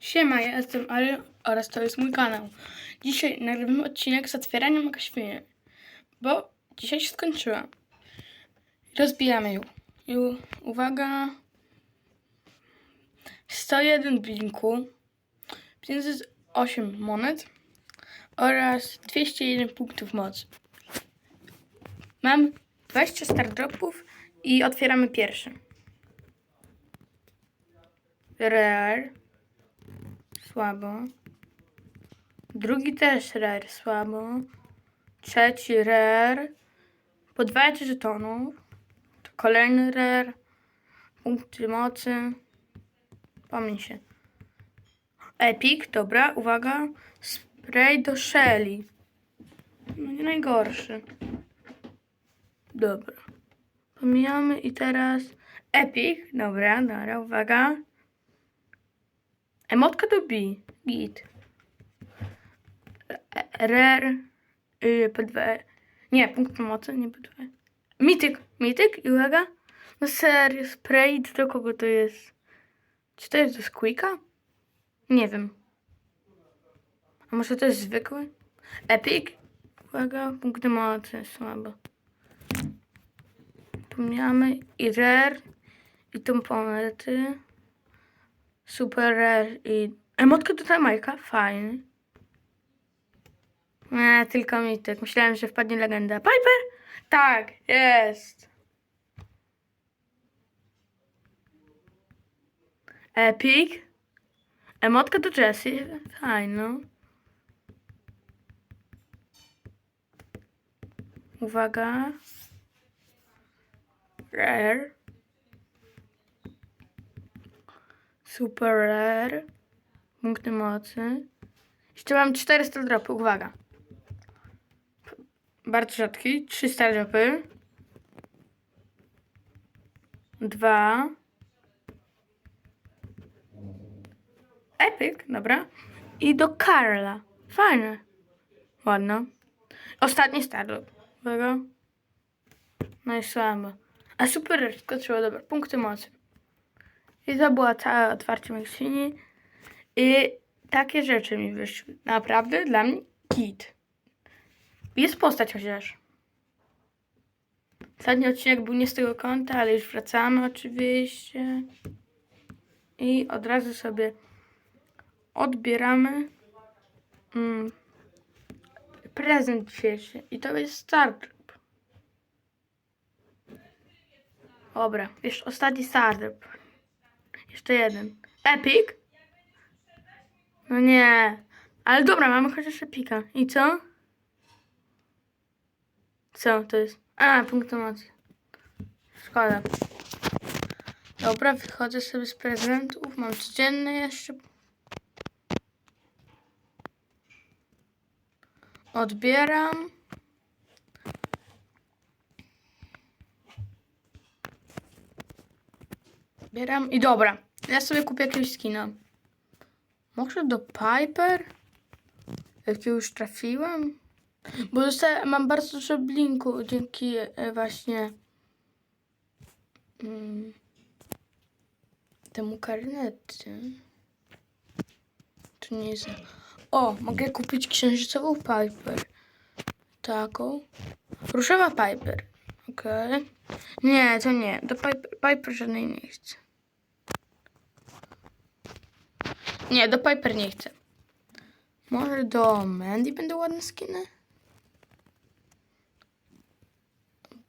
Siema, ja jestem Ary oraz to jest mój kanał. Dzisiaj nagrywamy odcinek z otwieraniem magazynu, bo dzisiaj się skończyła. Rozbijamy ją. I uwaga. 101 blinku, 508 monet oraz 201 punktów mocy. Mam 20 star dropów i otwieramy pierwszy. Rare. Słabo. Drugi też rare, słabo. Trzeci rare. Po 20 żetonów. To kolejny rare. Punkty mocy. Pomyśl się. Epic, dobra, uwaga. Spray do Shelly. No nie najgorszy. Dobra. Pomijamy i teraz Epic. Dobra, dobra, uwaga. Emotka do B. Git. Rare. Y, P2. Nie, punkt pomocy, nie P2. Mityk. Mityk i uwaga. No serio, spray do kogo to jest? Czy to jest do Squeaka? Nie wiem. A może to jest zwykły? Epic? Uwaga, punkty mocy, słabo. Pomijamy i rare i tą pomety. Super rare i... Emotka do Jamajka, fajny. Nie, tylko mityk. Myślałem, że wpadnie legenda. Piper? Tak, jest. Epic. Emotka do Jessie, fajno. Uwaga. Rare. Super rare. Punkty mocy. Jeszcze mam 400 dropy, uwaga. Bardzo rzadki. 300 dropy. Dwa. Epic, dobra. I do Karla. Fajne. Ładno. Ostatni stardrop. Uwaga. No i słabo. A super rare skoczyło, dobra. Punkty mocy. I to była całe otwarcie magazyni. I takie rzeczy mi wyszły. Naprawdę dla mnie kit. Jest postać chociaż. Ostatni odcinek był nie z tego konta, ale już wracamy oczywiście. I od razu sobie odbieramy mm, prezent dzisiejszy. I to jest Stardrop. Dobra, jeszcze ostatni Stardrop. Jeszcze jeden. Epic? No nie. Ale dobra, mamy chociaż Epika. I co? Co to jest? A, punkt mocy. Szkoda. Dobra, wychodzę sobie z prezentów. Mam codzienny jeszcze. Odbieram. Odbieram i dobra. Ja sobie kupię jakiegoś skina. Może do Piper? Jak już trafiłem? Bo dostałem, mam bardzo dużo blinku dzięki e, właśnie mm, temu karnety. To nie jest... O, mogę kupić księżycową Piper. Taką. Różowa Piper. Okej. Nie, to nie. Do Piper, Piper żadnej nie chcę. Nie, do Piper nie chcę. Może do Mandy będą ładne skiny?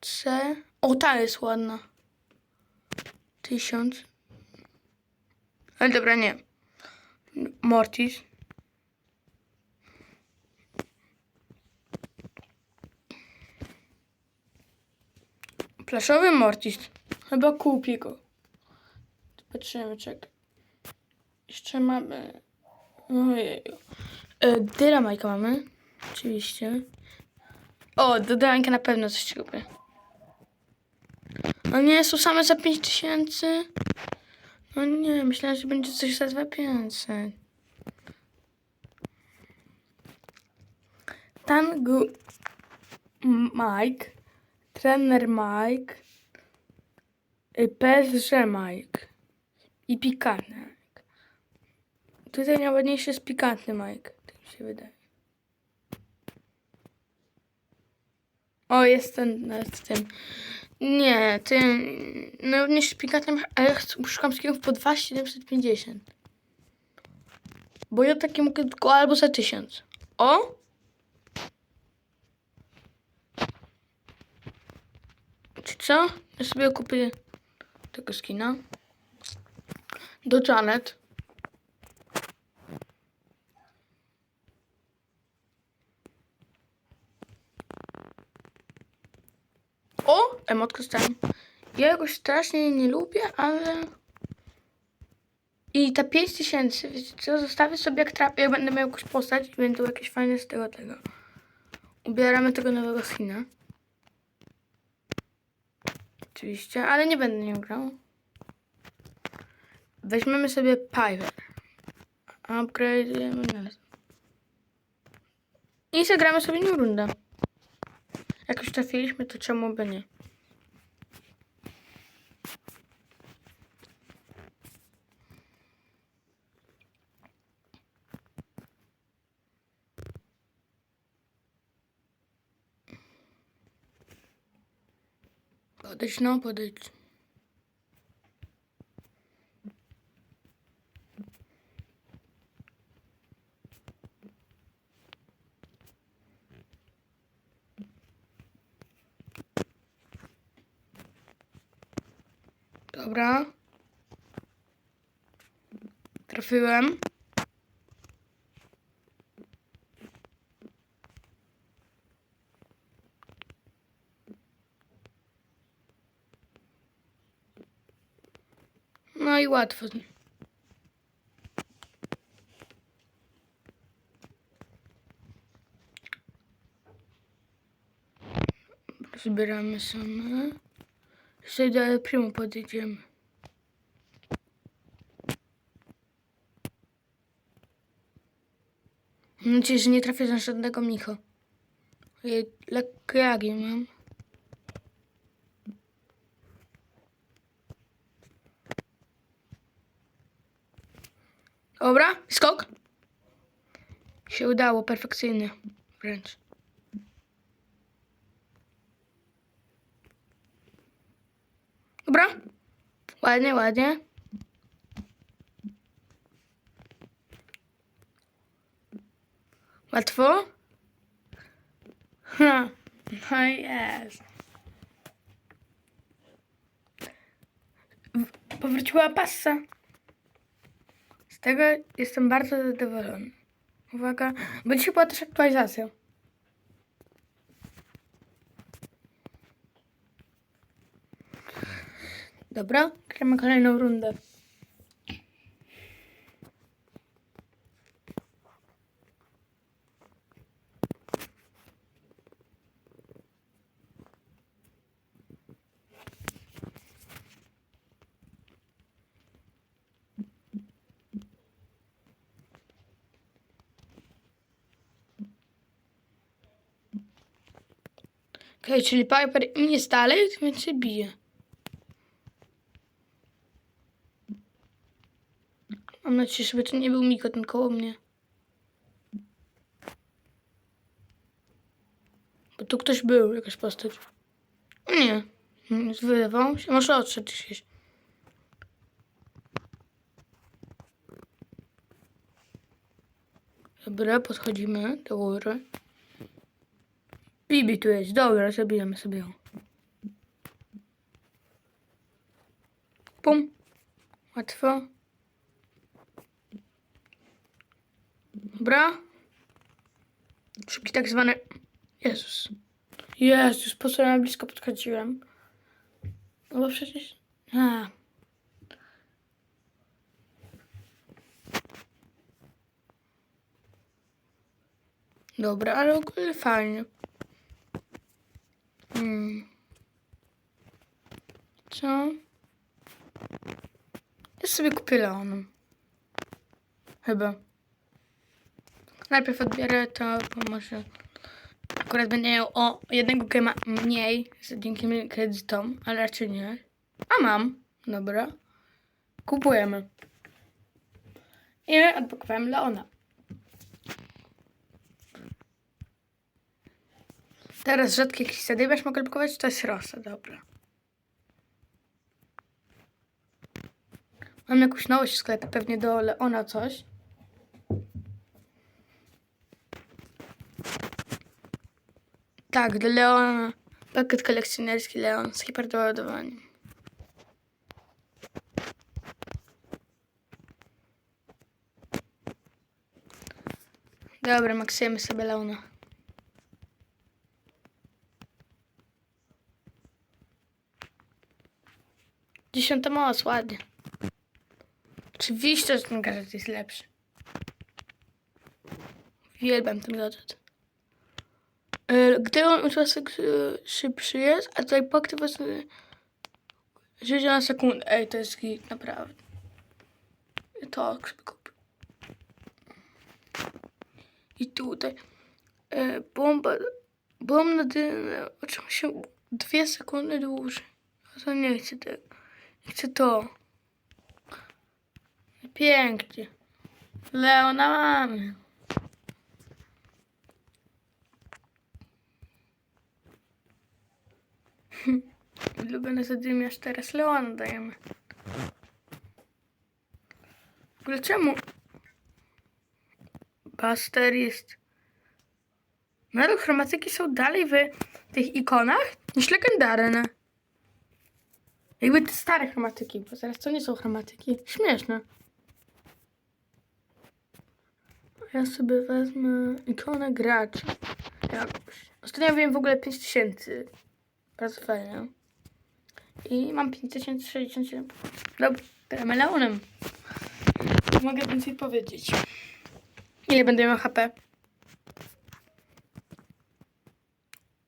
C. O, ta jest ładna. Tysiąc. Ale dobra, nie. Mortis. Plaszowy Mortis. Chyba kupię go. Patrzymy, czekaj. Jeszcze mamy... Ojeju. E, Dynamajka mamy. Oczywiście. O, do na pewno coś kupię. No nie, są same za 5000. No nie, myślałem, że będzie coś za 2500. Tango Mike, trener Mike, y, PSG Mike i Pikanek. Tutaj najładniejszy jest pikantny Mike. Tak się wydaje. O, jest ten, nawet tym. Nie, ten. Najładniejszy pikantny, ale szukam skinów po 2750. Bo ja takie mogę tylko albo za 1000. O! Czy co? Ja sobie kupię tego skina. Do Janet. O! Emotkę stałem. Ja jakoś strasznie nie lubię, ale... I te 5000, wiecie co? Zostawię sobie jak trafię, jak będę miał jakąś postać i będą jakieś fajne z tego, tego. Ubieramy tego nowego skina. Oczywiście, ale nie będę nim grał. Weźmiemy sobie Piper. Upgrade'ujemy. I zagramy sobie nim rundę. Jak już trafiliśmy, to czemu by nie? Podejdź, no, podejdź. Dobra. Trafiłem. I łatwo. Zbieramy same. Jeszcze do El Primo podejdziemy. Mam nadzieję, że nie trafię na żadnego Micho. Lekkie jagi mam. Dobra, skok. Się udało, perfekcyjnie. Wręcz. Dobra. Ładnie, ładnie. Łatwo? Ha. No jest. Powróciła passa. Z tego jestem bardzo zadowolony. Uwaga, bo dzisiaj była też aktualizacja. Dobra, gramy kolejną rundę. Okej, czyli Piper im jest dalej, tym więcej bije. Mam nadzieję, żeby to nie był Miko, ten koło mnie. Bo tu ktoś był, jakaś postać. Nie. Wydawało się. Może odszedł gdzieś. Dobra, podchodzimy do góry. Bibi tu jest. Dobra, zabijemy sobie ją. Pum. Łatwo. Dobra. Szybki tak zwany... Jezus. Jezus, po co ja blisko podchodziłem? No bo przecież... A. Dobra, ale ogólnie fajnie. Hmm. Co? Ja sobie kupię Leoną. Chyba. Najpierw odbiorę to, bo może akurat będę miał o jednego gema mniej z dzięki kredytom, ale raczej nie. A mam. Dobra. Kupujemy. I odblokowałem Leona. Teraz rzadkie kisady będziesz mogę odblokować, to jest rosa, dobra. Mam jakąś nowość w sklepie, pewnie do Leona coś. Tak, do Leona. Pakiet kolekcjonerski Leon z hiperdoładowaniem. Dobra, maksujemy sobie Leona. Dziesiąta moc, ładnie. Oczywiście, że ten gadżet jest lepszy. Uwielbiam ten gadżet. E, Gdy on uczasek szybszy jest, a tutaj po aktywacji życie na sekundę. Ej, to jest git, naprawdę. To kupię. I tutaj e, bomba, bomba na dynę otrzyma się dwie sekundy dłużej. A to nie chcę tego. Chcę to. Pięknie. Leona mamy. Ulubiony zadymiarz teraz Leona dajemy. W ogóle czemu? Buster jest... Nadal chromatyki są dalej w tych ikonach niż legendarne. Jakby te stare chromatyki, bo zaraz to nie są chromatyki. Śmieszne. Ja sobie wezmę ikonę gracza. Jakąś. Ostatnio wiem w ogóle 5000. Bardzo fajnie. I mam 5067. Dobra, gramy Leonem. Mogę więcej powiedzieć. Ile będę miał HP?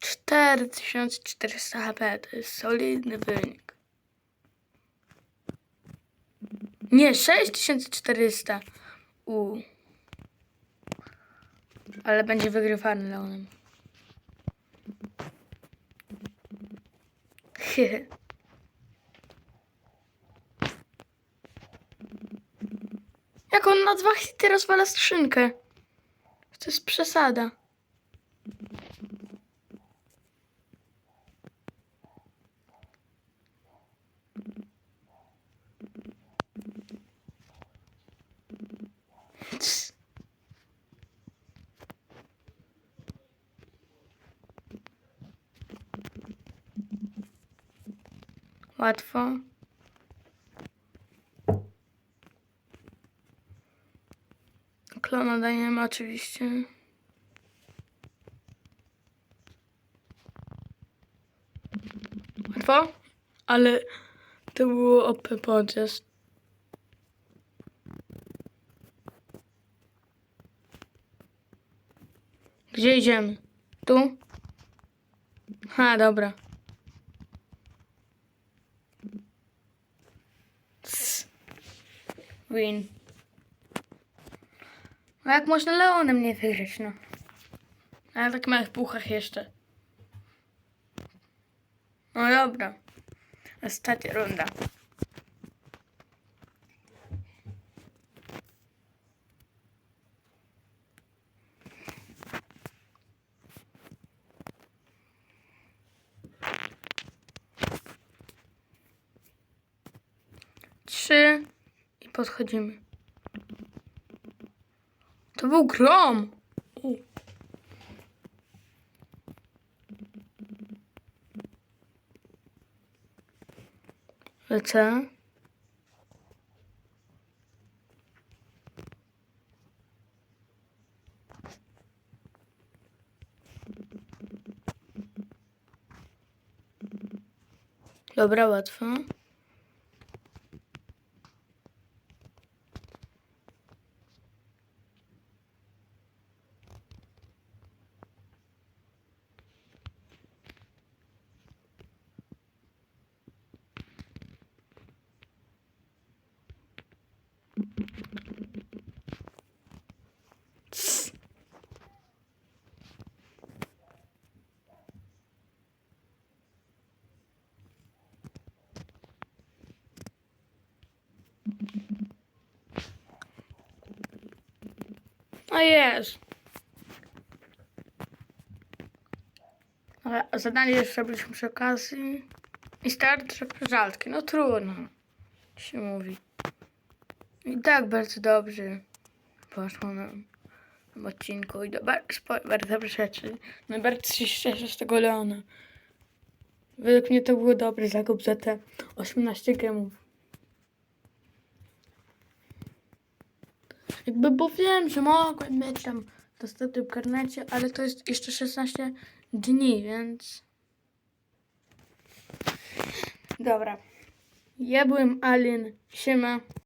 4400 HP to jest solidny wynik. Nie, 6400. U. Ale będzie wygrywany Leonem. Jak on na dwa hity rozwala skrzynkę? To jest przesada. Łatwo. Klona dajemy oczywiście. Łatwo? Ale to było OP. Gdzie idziemy? Tu? Ha, dobra. No jak można Leonem nie wygrać, no? A na tak małych puchach jeszcze. No dobra. Ostatnia runda. Podchodzimy. To był grom. U. Lecę. Dobra, łatwo. A jest. Ale zadanie jeszcze zrobiliśmy przy okazji. I starczy żaltki. No trudno. Się mówi. I tak bardzo dobrze poszło nam w odcinku. I do, bardzo dobre rzeczy. Najbardziej się cieszę z tego Leona. Według mnie to był dobry zakup za te 18 gemów. Jakby, bo wiem, że mogłem mieć tam dostępny w karnecie, ale to jest jeszcze 16 dni, więc... Dobra. Ja byłem Alien. Siema.